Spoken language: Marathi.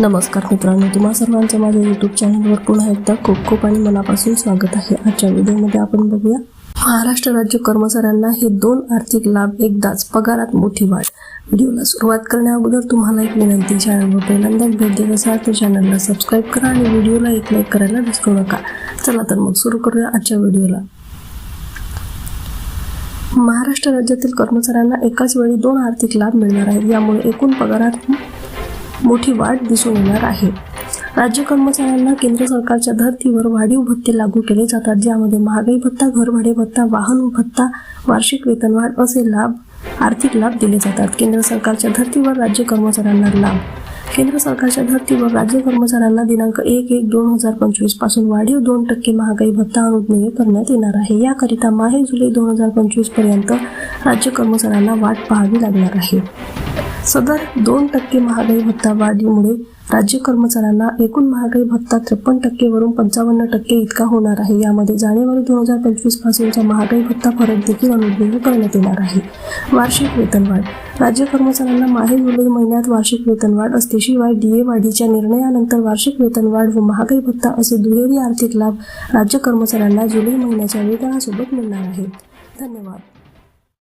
नमस्कार मित्रांनो तुम्हा सर्वांचं माझ्या यूट्यूब चॅनलवर पुन्हा एकदा खूप खूप आणि मनापासून स्वागत आहे. आजच्या व्हिडिओमध्ये आपण बघूया महाराष्ट्र राज्य कर्मचाऱ्यांना हे दोन आर्थिक लाभ एकदाच पगारात मोठी वाढ. व्हिडिओला सुरुवात करण्याअगोदर तुम्हाला एक विनंती चॅनलवर पहिल्यांदाच भेट देत असाल तर चॅनलला सबस्क्राईब करा आणि व्हिडिओला एक लाईक करायला विसरू नका. चला तर मग सुरू करूया आजच्या व्हिडिओला. महाराष्ट्र राज्यातील कर्मचाऱ्यांना एकाच वेळी दोन आर्थिक लाभ मिळणार आहेत यामुळे एकूण पगारात मोठी वाढ दिसून येणार आहे. राज्य कर्मचाऱ्यांना केंद्र सरकारच्या धर्तीवर वाढीव भत्ते लागू केले जातात ज्यामध्ये महागाई भत्ता घरभाडे भत्ता वाहन भत्ता वार्षिक वेतनवाढ असे लाभ आर्थिक लाभ दिले जातात. केंद्र सरकारच्या धर्तीवर राज्य कर्मचाऱ्यांना लाभ. केंद्र सरकारच्या धर्तीवर राज्य कर्मचाऱ्यांना दिनांक एक एक दोन हजार पंचवीसपासून वाढीव दोन टक्के महागाई भत्ता अनुज्ञेय करण्यात येणार आहे. याकरिता माहे जुलै दोन हजार पंचवीसपर्यंत राज्य कर्मचाऱ्यांना वाट पाहावी लागणार आहे. सदर दोन टक्के महागाई भत्ता वाढीमुळे राज्य कर्मचाऱ्यांना एकूण महागाई भत्ता त्रेपन्न टक्केवरून पंचावन्न टक्के इतका होणार आहे. यामध्ये जानेवारी दोन हजार पंचवीस पासूनचा महागाई भत्ता फरक देखील अनुभव करण्यात येणार आहे. वार्षिक वेतनवाढ राज्य कर्मचाऱ्यांना माहे जुलै महिन्यात वार्षिक वेतनवाढ असते शिवाय डीए वाढीच्या निर्णयानंतर वार्षिक वेतनवाढ व महागाई भत्ता असे दुहेरी आर्थिक लाभ राज्य कर्मचाऱ्यांना जुलै महिन्याच्या वेतनासोबत मिळणार आहेत. धन्यवाद.